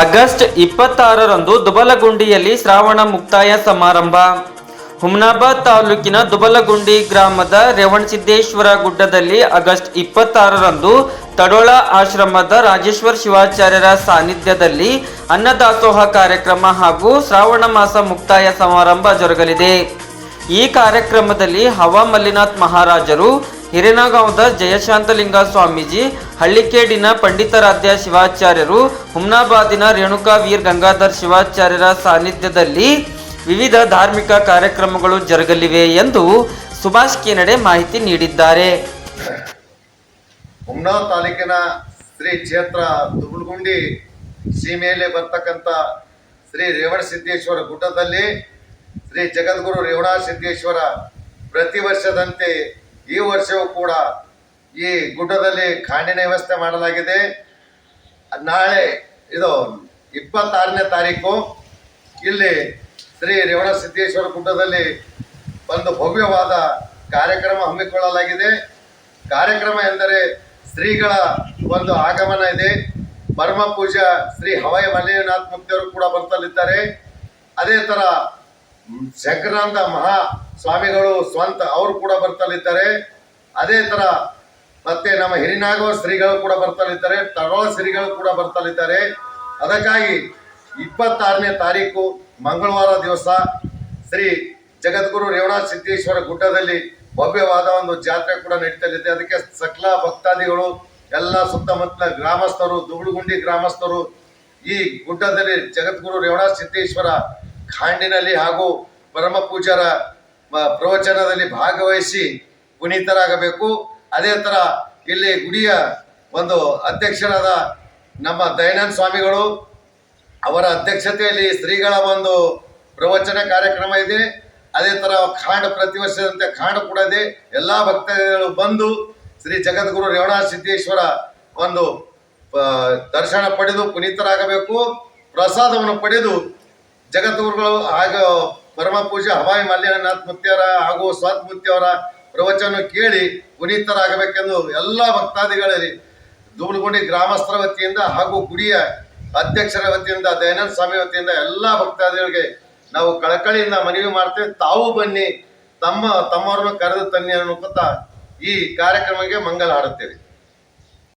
August ಇಪ್ಪತ್ತಾರರಂದು ದುಬಲಗುಂಡಿಯಲ್ಲಿ ಶ್ರಾವಣ ಮುಕ್ತಾಯ ಸಮಾರಂಭ. ಹುಮ್ನಾಬಾದ್ ತಾಲೂಕಿನ ದುಬಲಗುಂಡಿ ಗ್ರಾಮದ ರೇವಣಸಿದ್ದೇಶ್ವರ ಗುಡ್ಡದಲ್ಲಿ ಆಗಸ್ಟ್ ಇಪ್ಪತ್ತಾರರಂದು ತಡೋಳ ಆಶ್ರಮದ ರಾಜೇಶ್ವರ ಶಿವಾಚಾರ್ಯರ ಸಾನ್ನಿಧ್ಯದಲ್ಲಿ ಅನ್ನದಾಸೋಹ ಕಾರ್ಯಕ್ರಮ ಹಾಗೂ ಶ್ರಾವಣ ಮಾಸ ಮುಕ್ತಾಯ ಸಮಾರಂಭ ಜರುಗಲಿದೆ. ಈ ಕಾರ್ಯಕ್ರಮದಲ್ಲಿ ಹವಾ ಮಲ್ಲಿನಾಥ್ ಮಹಾರಾಜರು, ಹಿರೇನಗಾಂವದ ಜಯಶಾಂತಲಿಂಗ ಸ್ವಾಮೀಜಿ ಹಳ್ಳಿಕೇಡಿನ ಪಂಡಿತಾರಾಧ್ಯ ಶಿವಾಚಾರ್ಯರು, ಹುಮ್ನಾಬಾದಿನ ರೇಣುಕಾ ವೀರ್ ಗಂಗಾಧರ್ ಶಿವಾಚಾರ್ಯರ ಸಾನ್ನಿಧ್ಯದಲ್ಲಿ ವಿವಿಧ ಧಾರ್ಮಿಕ ಕಾರ್ಯಕ್ರಮಗಳು ಜರುಗಲಿವೆ ಎಂದು ಸುಭಾಷ್ ಕೆನಡೆ ಮಾಹಿತಿ ನೀಡಿದ್ದಾರೆ. ಹುಮ್ನಾ ತಾಲೂಕಿನ ಶ್ರೀ ಕ್ಷೇತ್ರ ದುಗುಲ್ಗುಂಡಿ ಸೀಮೆಯಲ್ಲಿ ಬರ್ತಕ್ಕಂಥ ಶ್ರೀ ರೇವಣ ಸಿದ್ದೇಶ್ವರ ಗುಡ್ಡದಲ್ಲಿ ಶ್ರೀ ಜಗದ್ಗುರು ರೇವಣ ಸಿದ್ದೇಶ್ವರ ಪ್ರತಿ ವರ್ಷದಂತೆ ಈ ವರ್ಷವೂ ಕೂಡ ಈ ಗುಡ್ಡದಲ್ಲಿ ಖಾಂಡಿನ ವ್ಯವಸ್ಥೆ ಮಾಡಲಾಗಿದೆ. ನಾಳೆ ಇದು ಇಪ್ಪತ್ತಾರನೇ ತಾರೀಕು ಇಲ್ಲಿ ಶ್ರೀ ರೇವಣ ಸಿದ್ದೇಶ್ವರ ಗುಡ್ಡದಲ್ಲಿ ಒಂದು ಭವ್ಯವಾದ ಕಾರ್ಯಕ್ರಮ ಹಮ್ಮಿಕೊಳ್ಳಲಾಗಿದೆ. ಕಾರ್ಯಕ್ರಮ ಎಂದರೆ ಶ್ರೀಗಳ ಒಂದು ಆಗಮನ ಇದೆ. ಪರಮ ಪೂಜಾ ಶ್ರೀ ಹವಾಯ ಮಲ್ಲಿನಾಥ್ ಮುಕ್ತಿಯವರು ಕೂಡ ಬರ್ತಲಿದ್ದಾರೆ ಅದೇ ಮ್, ಶಂಕರಾನಂದ ಮಹಾ ಸ್ವಾಮಿಗಳು ಸ್ವಂತ ಅವರು ಕೂಡ ಬರ್ತಲಿದ್ದಾರೆ ಅದೇ ತರ ಮತ್ತೆ ನಮ್ಮ ಹಿರಿನಾಗುವ ಶ್ರೀಗಳು ಕೂಡ ಬರ್ತಲಿದ್ದಾರೆ, ತರೋಳ ಶ್ರೀಗಳು ಕೂಡ ಬರ್ತಲಿದ್ದಾರೆ. ಅದಕ್ಕಾಗಿ ಇಪ್ಪತ್ತಾರನೇ ತಾರೀಕು ಮಂಗಳವಾರ ದಿವಸ ಶ್ರೀ ಜಗದ್ಗುರು ರೇವಣಾ ಸಿದ್ದೇಶ್ವರ ಗುಡ್ಡದಲ್ಲಿ ಭವ್ಯವಾದ ಒಂದು ಜಾತ್ರೆ ಕೂಡ ನಡೀತಲಿದೆ. ಅದಕ್ಕೆ ಸಕಲ ಭಕ್ತಾದಿಗಳು, ಎಲ್ಲ ಸುತ್ತಮುತ್ತಲ ಗ್ರಾಮಸ್ಥರು ದುಗುಳುಗುಂಡಿ ಗ್ರಾಮಸ್ಥರು ಈ ಗುಡ್ಡದಲ್ಲಿ ಜಗದ್ಗುರು ರೇವಣಾ ಸಿದ್ದೇಶ್ವರ ಖಾಂಡಿನಲ್ಲಿ ಹಾಗೂ ಪರಮ ಪೂಜಾರ ಪ್ರವಚನದಲ್ಲಿ ಭಾಗವಹಿಸಿ ಪುನೀತರಾಗಬೇಕು. ಅದೇ ತರ ಇಲ್ಲಿ ಗುಡಿಯ ಒಂದು ಅಧ್ಯಕ್ಷರಾದ ನಮ್ಮ ದಯಾನಂದ ಸ್ವಾಮಿಗಳು, ಅವರ ಅಧ್ಯಕ್ಷತೆಯಲ್ಲಿ ಶ್ರೀಗಳ ಒಂದು ಪ್ರವಚನ ಕಾರ್ಯಕ್ರಮ ಇದೆ. ಅದೇ ತರ ಖಾಂಡ ಪ್ರತಿ ವರ್ಷದಂತೆ ಖಾಂಡ ಕೂಡ ಇದೆ. ಎಲ್ಲಾ ಭಕ್ತರು ಬಂದು ಶ್ರೀ ಜಗದ್ಗುರು ರೇವಣ ಸಿದ್ದೇಶ್ವರ ಒಂದು ದರ್ಶನ ಪಡೆದು ಪುನೀತರಾಗಬೇಕು. ಪ್ರಸಾದವನ್ನು ಪಡೆದು ಜಗದ್ಗುರುಗಳು ಹಾಗೂ ಪರಮ ಪೂಜೆ ಹವಾಯಿ ಮಲ್ಯನಾಥ್ ಮುತ್ಯವರ ಹಾಗೂ ಸ್ವಾತ್ ಮುತ್ಯವರ ಪ್ರವಚನ ಕೇಳಿ ಪುನೀತರಾಗಬೇಕೆಂದು ಎಲ್ಲ ಭಕ್ತಾದಿಗಳಲ್ಲಿ ಧೂಳುಗುಂಡಿ ಗ್ರಾಮಸ್ಥರ ವತಿಯಿಂದ ಹಾಗೂ ಗುಡಿಯ ಅಧ್ಯಕ್ಷರ ವತಿಯಿಂದ, ದಯಾನಂದ ಸ್ವಾಮಿ ವತಿಯಿಂದ ಎಲ್ಲ ಭಕ್ತಾದಿಗಳಿಗೆ ನಾವು ಕಳಕಳಿಯಿಂದ ಮನವಿ ಮಾಡ್ತೇವೆ. ತಾವು ಬನ್ನಿ, ತಮ್ಮ, ತಮ್ಮವ್ರನ್ನ ಕರೆದು ತನ್ನಿ ಅನ್ನುವಂಥ ಈ ಕಾರ್ಯಕ್ರಮಕ್ಕೆ ಮಂಗಲ ಹಾಡುತ್ತೇವೆ